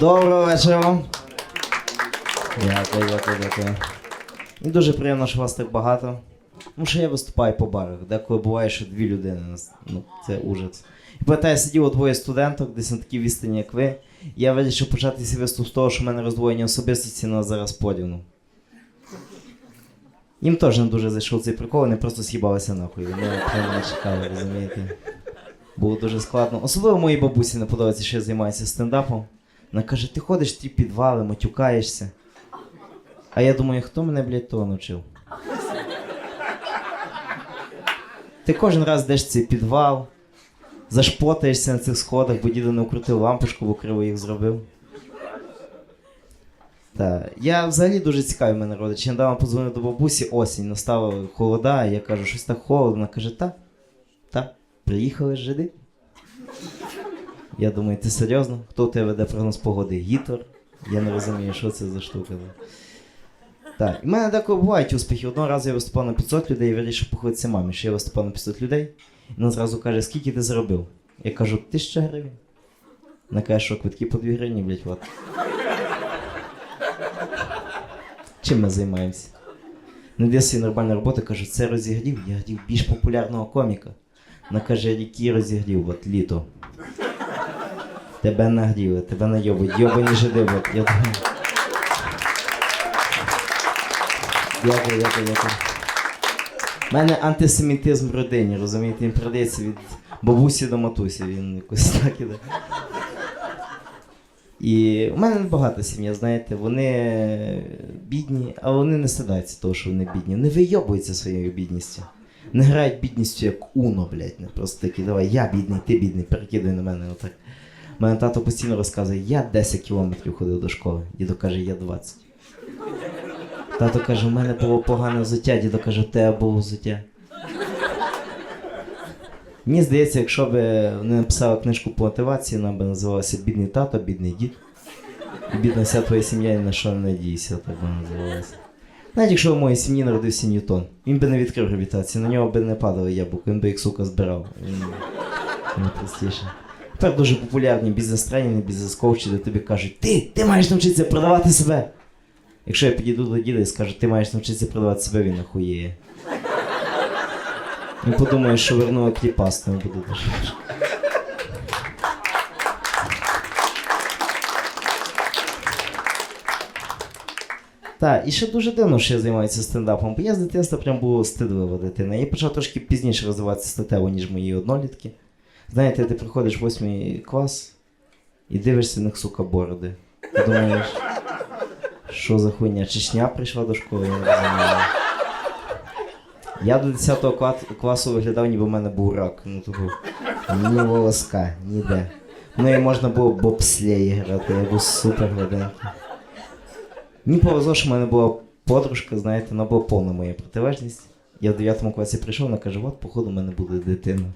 Доброго вечора. Дякую, дякую, дякую. І дуже приємно, що вас так багато. Тому що я виступаю по барах, деколи буває, що дві людини. Ну, це ужас. І пам'ятаю, сиділо двоє студенток, десь на такій відстані, як ви. Я вирішив почати свій виступ з того, що в мене роздвоєння особистості на зараз поділну. Їм теж не дуже зайшов цей прикол, вони просто з'їбалися нахуй. Вони не чекали, розумієте? Було дуже складно. Особливо моїй бабусі не подобається, що я займаюся стендапом. Вона каже, ти ходиш ті підвали, матюкаєшся. А я думаю, хто мене, блядь, того навчив? Ти кожен раз йдеш цей підвал, зашпотаєшся на цих сходах, бо дідо не укрутив лампочку, бо криво їх зробив. Так. Я взагалі дуже цікавий мене родич. Я недавно подзвонив до бабусі, осінь, настала холода, я кажу, щось так холодно. Вона каже, та, та, приїхали жиди. Я думаю, ти серйозно? Хто тебе веде прогноз погоди? Гітор? Я не розумію, що це за штука. Так, і в мене деколи бувають успіхи. Одного разу я виступав на 500 людей і вирішив похвалитися мамі, що я виступав на 500 людей. І вона зразу каже, скільки ти заробив? Я кажу, 1000 гривень. Вона каже, що квитки по 2 гривні, блядь, от. Чим ми займаємося? Не де собі нормальна робота, кажу, це розігрів, я хотів більш популярного коміка. Вона каже, розігрів, от літо. Тебе нагріли, тебе найобуть, йобані жиди, от. Я думаю. Дякую, дякую, дякую. У мене антисемітизм в родині, розумієте, він передається від бабусі до матусі, він якось так іде. І у мене небагато сім'я, знаєте, вони бідні, але вони не стидаються того, що вони бідні. Не вийобуються своєю бідністю. Не грають бідністю як уно, блядь. Не просто такі, давай, я бідний, ти бідний, перекидай на мене отак. Мене тато постійно розказує, я 10 кілометрів ходив до школи. Дідо каже, я 20. Тато каже, у мене було погане взуття, дідо каже, у тебе було взуття. Мені здається, якщо б вони написали книжку по мотивації, вона б називалася Бідний тато, бідний дід. І бідна вся твоя сім'я ні на що не надійся, так би називалася. Навіть якщо в моїй сім'ї народився Ньютон, він би не відкрив гравітацію, на нього би не падало яблуко, він би їх сука збирав. Він найпростіше. Тепер дуже популярні бізнес-тренінги, бізнес-коучі, де тобі кажуть, ти, ти маєш навчитися продавати себе. Якщо я підійду до діда і скажу, ти маєш навчитися продавати себе, він охуєє. Він подумає, що вернула кліпастою буде дуже. Так, і ще дуже дивно, що я займаюся стендапом, бо я з дитинства прям була стидлива дитина. Я почав трошки пізніше розвиватися статево, ніж мої однолітки. Знаєте, ти приходиш в восьмий клас і дивишся на них, сука, бороди. Ти думаєш, що за хуйня? Чечня прийшла до школи, я не розумію. Я до 10 клас- класу виглядав, ніби в мене був рак. Ну, типу, ні волоска, ніде. Ну і можна було бобслей грати, я був супер гладенький. Мені повезло, що в мене була подружка, знаєте, вона була повна моя протилежність. Я в 9 класі прийшов, вона каже, от, походу, в мене буде дитина.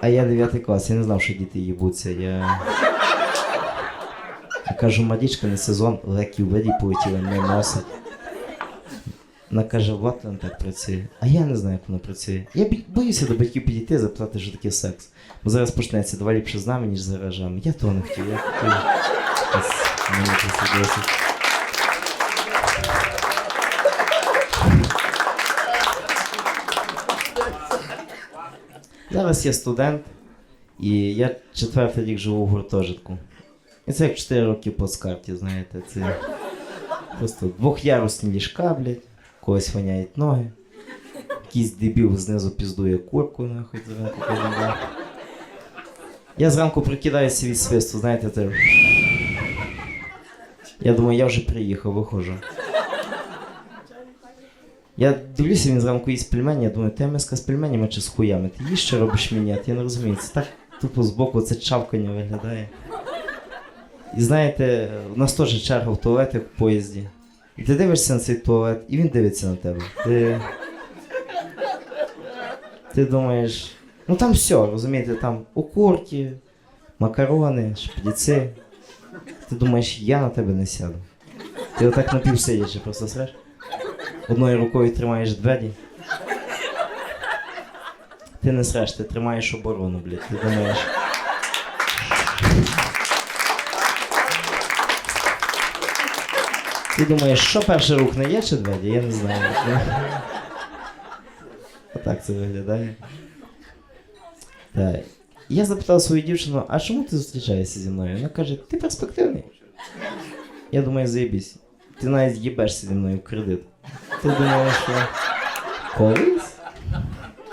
А я 9 клас, я не знав, що діти їбуться. Я... я кажу, Марічка, не сезон, лекі введі полетіли, не носить. Вона каже, от він так працює. А я не знаю, як воно працює. Я боюся до батьків підійти, запитати, що таке секс. Бо зараз почнеться, давай ліпше з нами, ніж за гаражами. Я того не хотів, я хотів. Зараз я студент, і я четвертий рік живу в гуртожитку. І це як 4 роки по скарті, знаєте, це просто двохярусні ліжка, блядь, когось воняють ноги. Якийсь дебіл знизу піздує курку, нахуй зранку. Я зранку прикидаюся від свисту, знаєте, це. Я думаю, я вже приїхав, виходжу. Я дивлюся, він зранку їсть пельмені, я думаю, ти миска з пельменями чи з хуями? Ти їш що робиш мені? Я не розумію. Це так тупо збоку це чавкання виглядає. І знаєте, у нас теж черга в туалеті в поїзді. І ти дивишся на цей туалет, і він дивиться на тебе. Ти. Ти думаєш. Ну там все, розумієте, там окурки, макарони, шприці. Ти думаєш, я на тебе не сяду. Ти отак напівсидячи просто среш. Одною рукою тримаєш двері. Ти не среш, ти тримаєш оборону, блядь, ти думаєш. Ти думаєш, що перший рух не є чи двері? Я не знаю. Отак це виглядає. Так. Я запитав свою дівчину, а чому ти зустрічаєшся зі мною? Вона каже, ти перспективний. Я думаю, заєбісь. Ти навіть їбешся зі мною в кредит. Ти думаєш, що колись?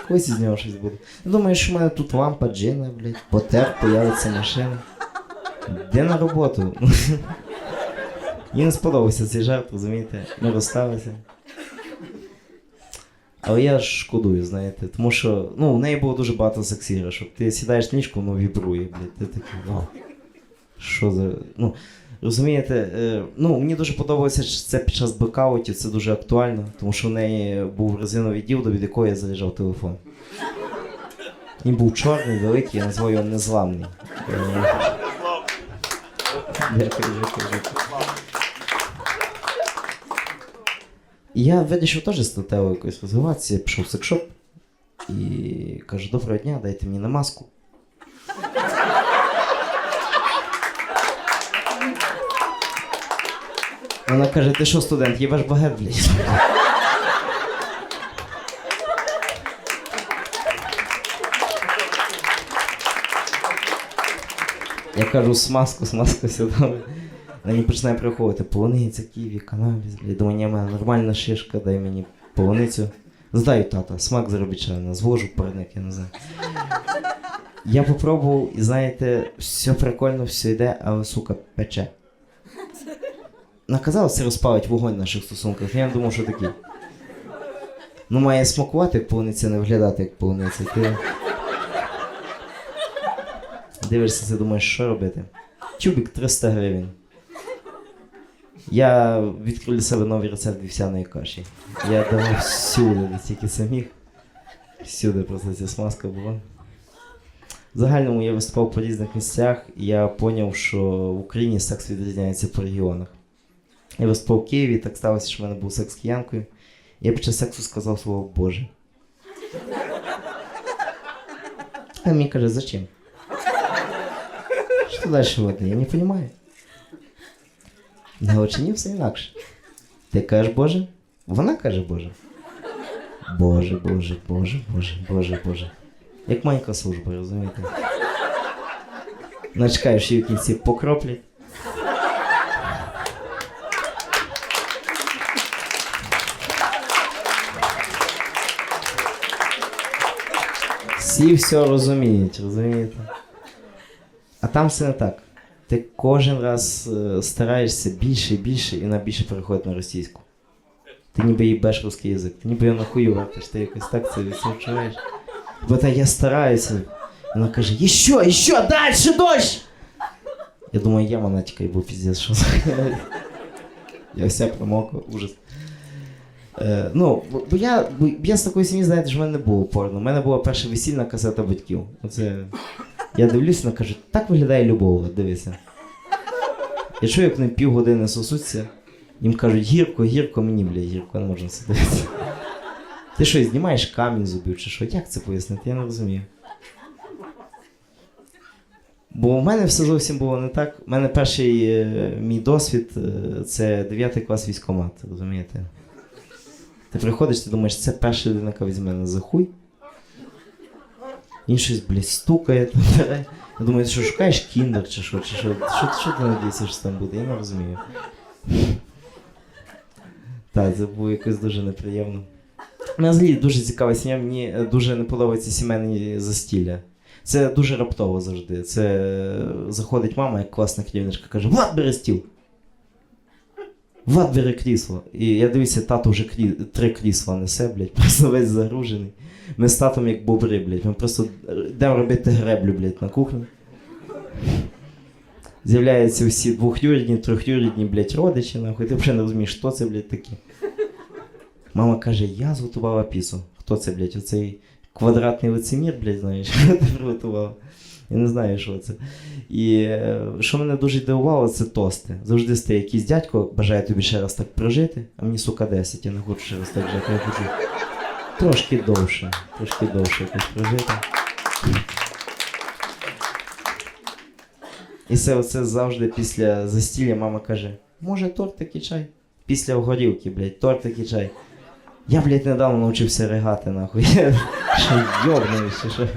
Колись із нього щось буде. Я думаю, що в мене тут лампа джина, блядь, потер, появиться машина. Де на роботу? Не сподобався цей жарт, розумієте? Ми розсталися. Але я шкодую, знаєте, тому що ну, в неї було дуже багато сексіграшок. Ти сідаєш на ліжко, воно вібрує, блядь. Ти такий, о, що за. Ну, розумієте, е, ну, мені дуже подобається, що це під час блекаутів, це дуже актуально, тому що в неї був резиновий ділдо, від якого я заряджав телефон. Він був чорний, великий, я назвав його незламний. Е, Дякую, дякую, дякую. І я вирішив теж статево якось розвиватися, я пішов в секшоп і кажу, доброго дня, дайте мені намазку. Вона каже, ти що, студент, їбаш багет, блядь. Я кажу, смазку, смазку сюди. Мені починає приходити полуниця, ківі, канабіс, блядь. Думаю, ні, в нормальна шишка, дай мені полуницю. Здаю тата, смак заробітчана, звожу парник, я не знаю. Я попробував, і знаєте, все прикольно, все йде, але сука, пече. Наказав це розпалить вогонь в наших стосунках, я думав, що такий. Ну, має смакувати як полуниця, не виглядати як полуниця. Ти дивишся, ти думаєш, що робити? Тюбік 300 гривень. Я відкрив для себе новий рецепт вівсяної каші. Я давав всюди, де тільки самих. Всюди просто ця смазка була. В загальному я виступав по різних місцях, і я зрозумів, що в Україні секс відрізняється по регіонах. Я виступав в Києві, так сталося, що в мене був секс з киянкою. Я під час сексу сказав слово Боже. А мені каже, зачем? Що далі водне? Я не розумію. На очині все інакше. Ти кажеш Боже? Вона каже Боже. Боже, Боже, Боже, Боже, Боже, Боже. Як маленька служба, розумієте? Начекаєш, її в кінці покроплять. Всі все розуміють, розумієте? А там все не так. Ти кожен раз е, стараєшся більше і більше, і вона більше переходить на російську. Ти ніби їбеш русський язик, ти ніби його нахую вертиш, ти якось так це відчуваєш. Бо так я стараюся. Вона каже, еще, еще, дальше, дощ! Я думаю, я монатика і був піздець, що Я вся промокла, ужас. Е, ну, бо- я, бо я з такої сім'ї, знаєте, що в мене не було порно. У мене була перша весільна касета батьків. Оце. Я дивлюся, вона каже, так виглядає любов, дивися. Я чую, як вони півгодини сосуться, їм кажуть, гірко, гірко, мені, бля, гірко, не можна це дивитися. Ти що, знімаєш камінь зубів чи що? Як це пояснити? Я не розумію. Бо у мене все зовсім було не так. У мене перший е, мій досвід е, це 9 клас військкомат, розумієте? Ти приходиш, ти думаєш, це перша людина, яка візьме мене за хуй. Щось, блядь, стукає. Я думаю, ти що шукаєш кіндер чи що, чи що? Що, що ти надієшся, там буде? Я не розумію. Так, це було якось дуже неприємно. Взагалі дуже цікава сім'я, мені дуже не подобається сімейні застілля. Це дуже раптово завжди. Це е, заходить мама, як класна керівничка, каже: Влад, бери стіл! Влад, бери крісло. І я дивлюся, тато вже крі... три крісла несе, блядь, просто весь загружений. Ми з татом як бобри, блядь. Ми просто йдемо робити греблю, блядь, на кухні. З'являються всі двохюрідні, трьохюрідні, блядь, родичі, нахуй. Ти вже не розумієш, що це, блядь, таке. Мама каже, я зготувала піцу. Хто це, блядь, оцей квадратний лицемір, блядь, знаєш, приготувала. Я не знаю, що це. І е, що мене дуже дивувало, це тости. Завжди стає якийсь дядько, бажає тобі ще раз так прожити, а мені, сука, 10, я не хочу ще раз так жити. Я хочу трошки довше, трошки довше якось прожити. І це оце завжди після застілля мама каже: може тортик і чай? після горілки, блядь, тортик і чай. Я, блядь, недавно навчився ригати, нахуй. Що йобнув, чи що.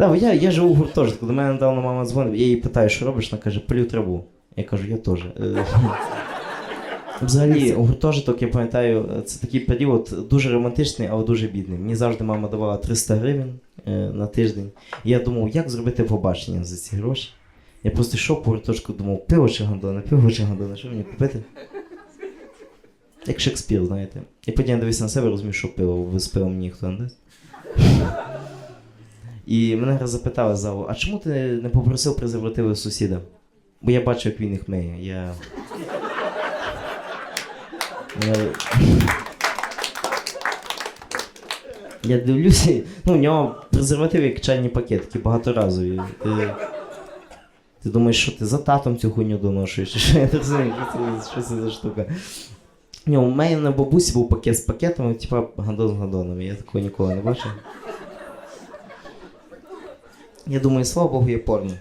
Так, я, я живу в гуртожитку, до мене недавно мама дзвонить, я її питаю, що робиш, вона каже, полю траву. Я кажу, я теж. Е, Взагалі, гуртожиток, я пам'ятаю, це такий період дуже романтичний, але дуже бідний. Мені завжди мама давала 300 гривень е, на тиждень. Я думав, як зробити побачення за ці гроші. Я просто йшов по гуртожитку, думав, пиво чи гандоне, пиво чи гандоне, що мені купити? Як Шекспір, знаєте. І потім я дивився на себе, розумів, що пиво, з пивом ніхто не дасть. І мене раз запитали залу, а чому ти не попросив презервативи сусіда? Бо я бачу, як він їх миє. Я. Я, дивлюся, ну, у нього презервативи як чайні пакетики, багаторазові. Ти, ти думаєш, що ти за татом цю хуйню доношуєш? Що я не розумію, що це, за штука. Ні, у мене на бабусі був пакет з пакетами, типа гандон з гандоном. Я такого ніколи не бачив. Я думаю, слава Богу, є порно.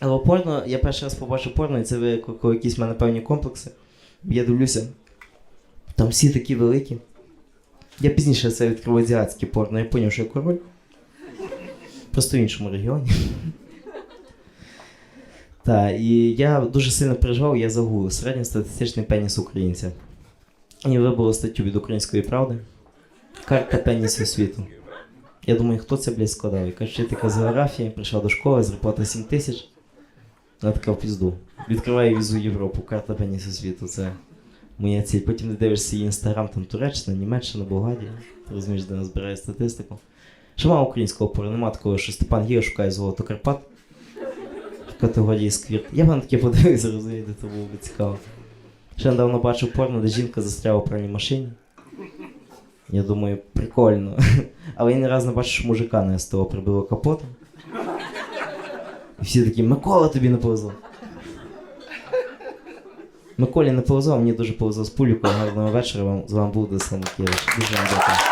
Але порно, я перший раз побачив порно, і це викликало якісь в мене певні комплекси. Я дивлюся, там всі такі великі. Я пізніше це відкрив азіатське порно, я зрозумів, що я король. Просто в іншому регіоні. Так, і я дуже сильно переживав, я загуглив середньостатистичний пеніс українця. І вибрав статтю від української правди. Карта пенісів світу. Я думаю, хто це, блядь, складав? Якась вчителька з географії, прийшла до школи, зарплата 7 тисяч. Вона така в пізду. Відкриває візу Європу, карта пенісу світу. Це моя ціль. Потім ти дивишся її інстаграм, там Туреччина, Німеччина, Болгарія. Ти розумієш, де вона збирає статистику. Що мало українського опору, нема такого, що Степан Гіга шукає золото Карпат. В категорії сквірт. Я б на таке подивився, розумієте, це було б цікаво. Ще недавно бачив порно, де жінка застряла в пральній машині. Я думаю, прикольно. Але я не раз не бачив, що мужика на СТО прибило капотом. І всі такі, Микола тобі не повезло. Миколі не повезло, а мені дуже повезло з пулікою. Гарного вечора вам з вами був Деслан Кірич. Дуже вам дякую.